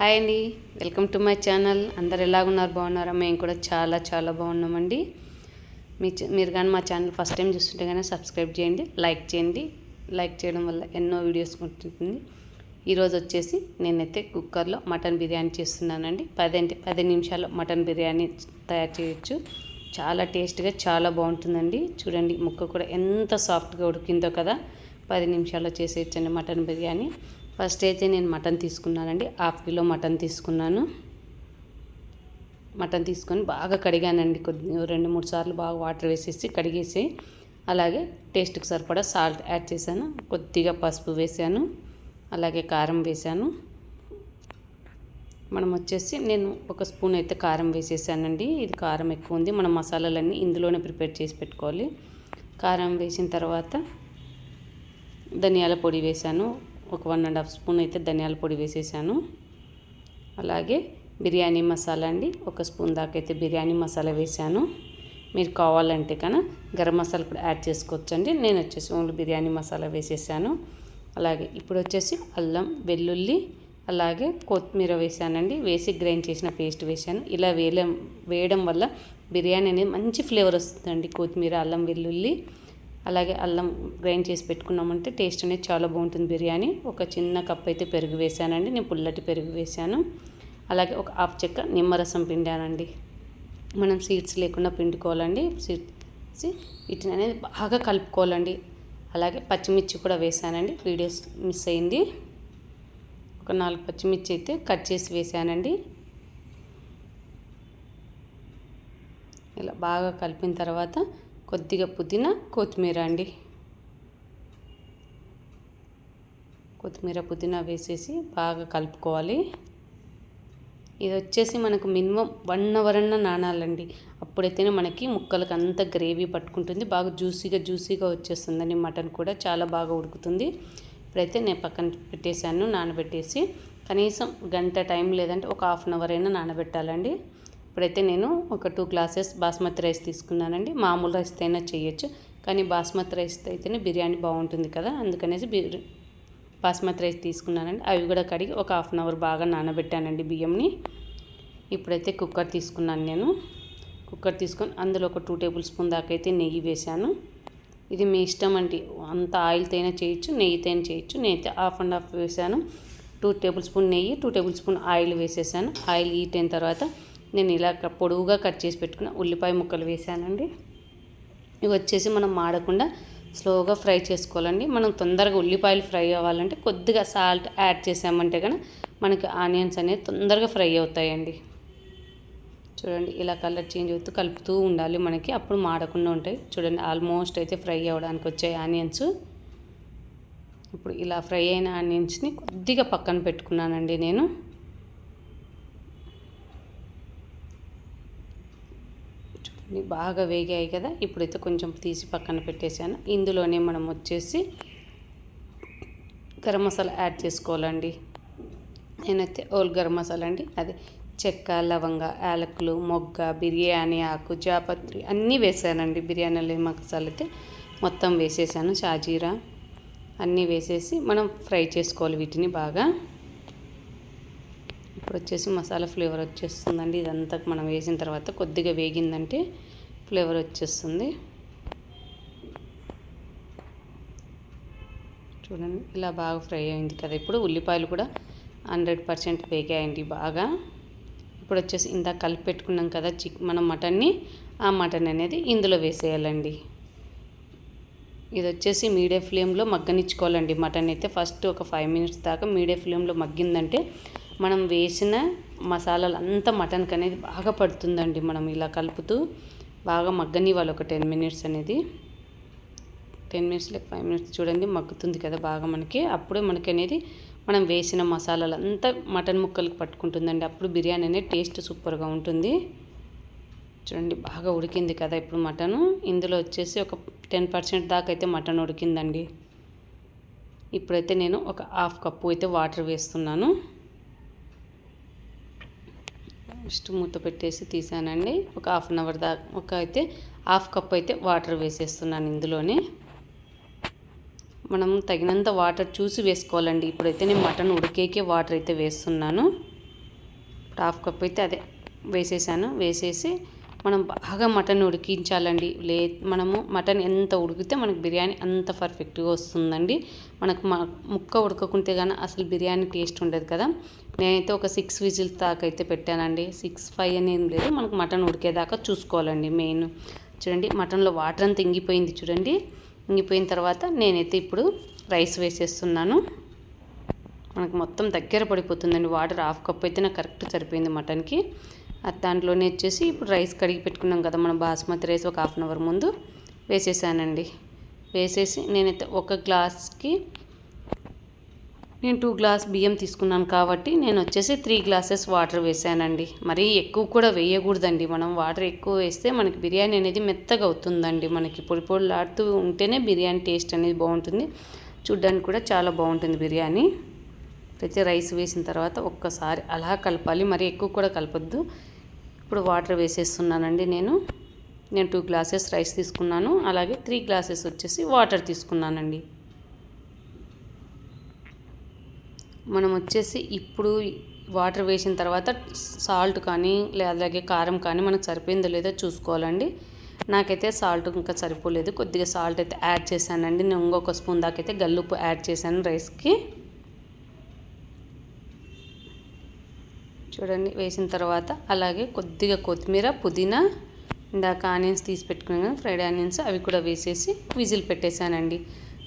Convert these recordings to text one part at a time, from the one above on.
Hi అండి. Welcome to my channel. అందరు ఎలాగున్నారు? బాగున్నారా? మేము కూడా చాలా చాలా బాగున్నామండి. మీ చ- మీరు కానీ మా ఛానల్ ఫస్ట్ టైం చూస్తుంటే కానీ సబ్స్క్రైబ్ చేయండి లైక్ చేయండి. లైక్ చేయడం వల్ల ఎన్నో వీడియోస్ ఉంటుంది ఈరోజు వచ్చేసి నేనైతే కుక్కర్లో మటన్ బిర్యానీ చేస్తున్నానండి. పది పది నిమిషాల్లో మటన్ బిర్యానీ తయారు చేయొచ్చు. చాలా టేస్ట్గా చాలా బాగుంటుందండి. చూడండి ముక్క కూడా ఎంత సాఫ్ట్గా ఉడికిందో కదా. పది నిమిషాల్లో చేసేయచ్చండి మటన్ బిర్యానీ. ఫస్ట్ అయితే నేను మటన్ తీసుకున్నానండి. హాఫ్ కిలో మటన్ తీసుకున్నాను. మటన్ తీసుకొని బాగా కడిగానండి. కొద్ది రెండు మూడు సార్లు బాగా వాటర్ వేసేసి కడిగేసి అలాగే టేస్ట్కి సరిపడా సాల్ట్ యాడ్ చేశాను. కొద్దిగా పసుపు వేసాను అలాగే కారం వేసాను మనం వచ్చేసి నేను ఒక స్పూన్ అయితే కారం వేసేసానండి. ఇది కారం ఎక్కువ ఉంది. మన మసాలాలన్నీ ఇందులోనే ప్రిపేర్ చేసి పెట్టుకోవాలి. కారం వేసిన తర్వాత ధనియాల పొడి వేసాను ఒక వన్ అండ్ హాఫ్ స్పూన్ అయితే ధనియాల పొడి వేసేసాను. అలాగే బిర్యానీ మసాలా అండి ఒక స్పూన్ దాకా అయితే బిర్యానీ మసాలా వేసాను. మీరు కావాలంటే కన్నా గరం మసాలా కూడా యాడ్ చేసుకోవచ్చండి. నేను వచ్చేసి ఓన్లీ బిర్యానీ మసాలా వేసేసాను. అలాగే ఇప్పుడు వచ్చేసి అల్లం వెల్లుల్లి అలాగే కొత్తిమీర వేసానండి. వేసి గ్రైండ్ చేసిన పేస్ట్ వేసాను. ఇలా వేయడం వేయడం వల్ల బిర్యానీ అనేది మంచి ఫ్లేవర్ వస్తుందండి. కొత్తిమీర అల్లం వెల్లుల్లి. అలాగే అల్లం గ్రైండ్ చేసి పెట్టుకున్నామంటే టేస్ట్ అనేది చాలా బాగుంటుంది బిర్యానీ. ఒక చిన్న కప్ అయితే పెరుగు వేసానండి. నేను పుల్లటి పెరుగు వేసాను. అలాగే ఒక హాఫ్ చెక్క నిమ్మరసం పిండానండి. మనం సీడ్స్ లేకుండా పిండుకోవాలండి. సీడ్స్ వీటిని అనేది బాగా కలుపుకోవాలండి. అలాగే పచ్చిమిర్చి కూడా వేసానండి. వీడియోస్ మిస్ అయింది. ఒక నాలుగు పచ్చిమిర్చి అయితే కట్ చేసి వేసానండి. ఇలా బాగా కలిపిన తర్వాత కొద్దిగా పుదీనా కొత్తిమీర అండి. కొత్తిమీర పుదీనా వేసేసి బాగా కలుపుకోవాలి. ఇది వచ్చేసి మనకు మినిమం వన్ అవర్ అన్న నానాలండి. అప్పుడైతేనే మనకి ముక్కలకు అంత గ్రేవీ పట్టుకుంటుంది. బాగా జ్యూసీగా జ్యూసీగా వచ్చేస్తుందండి మటన్ కూడా. చాలా బాగా ఉడుకుతుంది. ఇప్పుడైతే నేను పక్కన పెట్టేశాను నానబెట్టేసి. కనీసం గంట టైం లేదంటే ఒక హాఫ్ అన్ అవర్ అయినా నానబెట్టాలండి. ఇప్పుడైతే నేను ఒక టూ గ్లాసెస్ బాస్మతి రైస్ తీసుకున్నానండి. మామూలు రైస్ అయినా చేయొచ్చు. కానీ బాస్మతి రైస్ అయితేనే బిర్యానీ బాగుంటుంది కదా. అందుకనేసి బాస్మతి రైస్ తీసుకున్నానండి. అవి కూడా కడిగి ఒక హాఫ్ అన్ అవర్ బాగా నానబెట్టానండి బియ్యంని. ఇప్పుడైతే కుక్కర్ తీసుకున్నాను నేను. కుక్కర్ తీసుకొని అందులో ఒక టూ టేబుల్ స్పూన్ దాకైతే అయితే నెయ్యి వేశాను. ఇది మీ ఇష్టం అండి. అంత ఆయిల్తో అయినా చేయొచ్చు నెయ్యితో అయినా చేయొచ్చు. నేనైతే హాఫ్ అండ్ హాఫ్ వేసాను టూ టేబుల్ స్పూన్ నెయ్యి టూ టేబుల్ స్పూన్ ఆయిల్ వేసేసాను. ఆయిల్ హీట్ అయిన తర్వాత నేను ఇలా పొడువుగా పొడవుగా కట్ చేసి పెట్టుకున్న ఉల్లిపాయ ముక్కలు వేసానండి. ఇవి వచ్చేసి మనం మాడకుండా స్లోగా ఫ్రై చేసుకోవాలండి. మనం తొందరగా ఉల్లిపాయలు ఫ్రై అవ్వాలంటే కొద్దిగా సాల్ట్ యాడ్ చేసామంటే కనుక మనకి ఆనియన్స్ అనేది తొందరగా ఫ్రై అవుతాయండి. చూడండి ఇలా కలర్ చేంజ్ అవుతూ కలుపుతూ ఉండాలి మనకి. అప్పుడు మాడకుండా ఉంటాయి. చూడండి ఆల్మోస్ట్ అయితే ఫ్రై అవ్వడానికి వచ్చాయి ఆనియన్స్. ఇప్పుడు ఇలా ఫ్రై అయిన ఆనియన్స్ని కొద్దిగా పక్కన పెట్టుకున్నానండి నేను. చూడండి బాగా వేగాయి కదా ఇప్పుడైతే కొంచెం తీసి పక్కన పెట్టేశాను. ఇందులోనే మనం వచ్చేసి గరం మసాలా యాడ్ చేసుకోవాలండి. నేనైతే ఓల్ గరం మసాలా అండి. అది చెక్క లవంగ యాలకులు మొగ్గ బిర్యానీ ఆకు జాపత్రి అన్నీ వేసానండి. బిర్యానీలో మసాలా అయితే మొత్తం వేసేసాను. షాజీరా అన్నీ వేసేసి మనం ఫ్రై చేసుకోవాలి వీటిని బాగా. ఇప్పుడు వచ్చేసి మసాలా ఫ్లేవర్ వచ్చేస్తుందండి. ఇదంతా మనం వేసిన తర్వాత కొద్దిగా వేగిందంటే ఫ్లేవర్ వచ్చేస్తుంది. చూడండి ఇలా బాగా ఫ్రై అయింది కదా. ఇప్పుడు ఉల్లిపాయలు కూడా హండ్రెడ్ పర్సెంట్ వేగాయండి బాగా. ఇప్పుడు వచ్చేసి ఇందాక కలిపి పెట్టుకున్నాం కదా చిక్ మనం మటన్ని ఆ మటన్ అనేది ఇందులో వేసేయాలండి. ఇది వచ్చేసి మీడియం ఫ్లేమ్లో మగ్గనిచ్చుకోవాలండి. మటన్ అయితే ఫస్ట్ ఒక ఫైవ్ మినిట్స్ దాకా మీడియం ఫ్లేమ్లో మగ్గిందంటే మనం వేసిన మసాలాలు అంతా మటన్కి అనేది బాగా పడుతుందండి మనం ఇలా కలుపుతూ. బాగా మగ్గనివ్వాలి ఒక టెన్ మినిట్స్ అనేది. టెన్ మినిట్స్ లేక ఫైవ్ మినిట్స్ చూడండి మగ్గుతుంది కదా బాగా మనకి. అప్పుడే మనకి అనేది మనం వేసిన మసాలాలు అంతా మటన్ ముక్కలకు పట్టుకుంటుందండి. అప్పుడు బిర్యానీ అనేది టేస్ట్ సూపర్గా ఉంటుంది. చూడండి బాగా ఉడికింది కదా ఇప్పుడు మటను. ఇందులో వచ్చేసి ఒక టెన్ పర్సెంట్ దాకా అయితే మటన్ ఉడికిందండి. ఇప్పుడైతే నేను ఒక హాఫ్ కప్పు అయితే వాటర్ వేస్తున్నాను. ఫస్ట్ మూత పెట్టేసి తీసానండి. ఒక హాఫ్ అన్ అవర్ దాకా ఒక అయితే హాఫ్ కప్ అయితే వాటర్ వేసేస్తున్నాను ఇందులోనే. మనం తగినంత వాటర్ చూసి వేసుకోవాలండి. ఇప్పుడైతే నేను మటన్ ఉడికేకే వాటర్ అయితే వేస్తున్నాను. హాఫ్ కప్ అయితే అదే వేసేసాను. వేసేసి మనం బాగా మటన్ ఉడికించాలండి. లే మనము మటన్ ఎంత ఉడికితే మనకు బిర్యానీ అంత పర్ఫెక్ట్గా వస్తుందండి. మనకు ముక్క ఉడకకుంటే కానీ అసలు బిర్యానీ టేస్ట్ ఉండదు కదా. నేనైతే ఒక సిక్స్ విజిల్ దాకైతే పెట్టానండి. సిక్స్ ఫైవ్ అని ఏం లేదు. మనకు మటన్ ఉడికేదాకా చూసుకోవాలండి మెయిన్. చూడండి మటన్లో వాటర్ అంతా ఇంగిపోయింది చూడండి. ఇంగిపోయిన తర్వాత నేనైతే ఇప్పుడు రైస్ వేసేస్తున్నాను. మనకు మొత్తం దగ్గర పడిపోతుందండి. వాటర్ హాఫ్ కప్ అయితే నాకు కరెక్ట్ సరిపోయింది మటన్కి. దాంట్లోనే వచ్చేసి ఇప్పుడు రైస్ కడిగి పెట్టుకున్నాం కదా మన బాస్మతి రైస్ ఒక హాఫ్ అన్ అవర్ ముందు వేసేసానండి. వేసేసి నేనైతే ఒక గ్లాస్కి నేను టూ గ్లాస్ బియ్యం తీసుకున్నాను కాబట్టి నేను వచ్చేసి త్రీ గ్లాసెస్ వాటర్ వేసానండి. మరీ ఎక్కువ కూడా వేయకూడదండి. మనం వాటర్ ఎక్కువ వేస్తే మనకి బిర్యానీ అనేది మెత్తగా అవుతుందండి. మనకి పొడి పొడిలాడుతూ ఉంటేనే బిర్యానీ టేస్ట్ అనేది బాగుంటుంది. చూడ్డానికి కూడా చాలా బాగుంటుంది బిర్యానీ. అయితే రైస్ వేసిన తర్వాత ఒక్కసారి అలా కలపాలి. మరి ఎక్కువ కూడా కలపద్దు. ఇప్పుడు వాటర్ వేసేస్తున్నానండి నేను. నేను టూ గ్లాసెస్ రైస్ తీసుకున్నాను. అలాగే త్రీ గ్లాసెస్ వచ్చేసి వాటర్ తీసుకున్నానండి. మనం వచ్చేసి ఇప్పుడు వాటర్ వేసిన తర్వాత సాల్ట్ కానీ అలాగే కారం కానీ మనకు సరిపోయిందో లేదో చూసుకోవాలండి. నాకైతే సాల్ట్ ఇంకా సరిపోలేదు. కొద్దిగా సాల్ట్ అయితే యాడ్ చేశానండి. నేను ఇంకొక స్పూన్ దాకైతే అయితే గల్లుప్పు యాడ్ చేశాను రైస్కి. చూడండి వేసిన తర్వాత అలాగే కొద్దిగా కొత్తిమీర పుదీనా ఇందాక ఆనియన్స్ తీసి పెట్టుకున్నాం ఫ్రైడ్ ఆనియన్స్ అవి కూడా వేసేసి విజిల్ పెట్టేశానండి.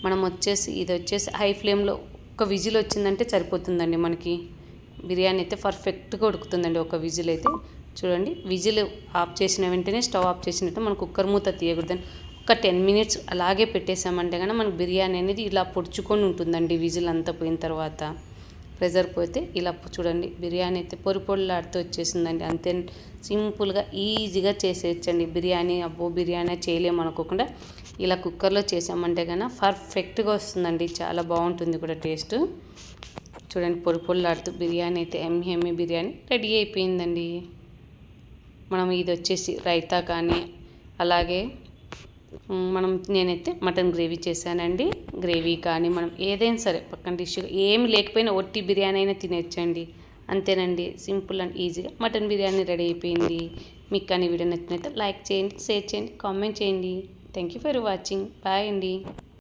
మనం వచ్చేసి ఇది వచ్చేసి హై ఫ్లేమ్లో ఒక విజిల్ వచ్చిందంటే సరిపోతుందండి మనకి. బిర్యానీ అయితే పర్ఫెక్ట్గా ఉడుకుతుందండి ఒక విజిల్ అయితే. చూడండి విజిల్ ఆఫ్ చేసిన వెంటనే స్టవ్ ఆఫ్ చేసినట్టు మనం కుక్కర్ మూత తీయకూడదని ఒక టెన్ మినిట్స్ అలాగే పెట్టేసామంటే కానీ మనకు బిర్యానీ అనేది ఇలా పొడుచుకొని ఉంటుందండి విజిల్ అంతా పోయిన తర్వాత. ప్రెజర్ పోతే ఇలా చూడండి బిర్యానీ అయితే పొరి పొడిలాడుతూ వచ్చేసిందండి. అంతే సింపుల్గా ఈజీగా చేసేయచ్చండి. బిర్యానీ అబ్బో బిర్యానీ చేయలేము అనుకోకుండా ఇలా కుక్కర్లో చేసామంటే కన్నా పర్ఫెక్ట్గా వస్తుందండి. చాలా బాగుంటుంది కూడా టేస్ట్. చూడండి పొడి పొడిలాడుతూ బిర్యానీ అయితే ఎమ్మి ఎమ్మి బిర్యానీ రెడీ అయిపోయిందండి. మనం ఇది వచ్చేసి రైతా కానీ అలాగే మనం నేనైతే మటన్ గ్రేవీ చేశానండి. గ్రేవీ కానీ మనం ఏదైనా సరే పక్కన డిష్ ఏమి లేకపోయినా ఒట్టి బిర్యానీ అయినా తినేచ్చండి. అంతేనండి. సింపుల్ అండ్ ఈజీగా మటన్ బిర్యానీ రెడీ అయిపోయింది. మీకు కానీ వీడియో నచ్చినైతే లైక్ చేయండి షేర్ చేయండి కామెంట్ చేయండి. Thank you for watching bye అండి.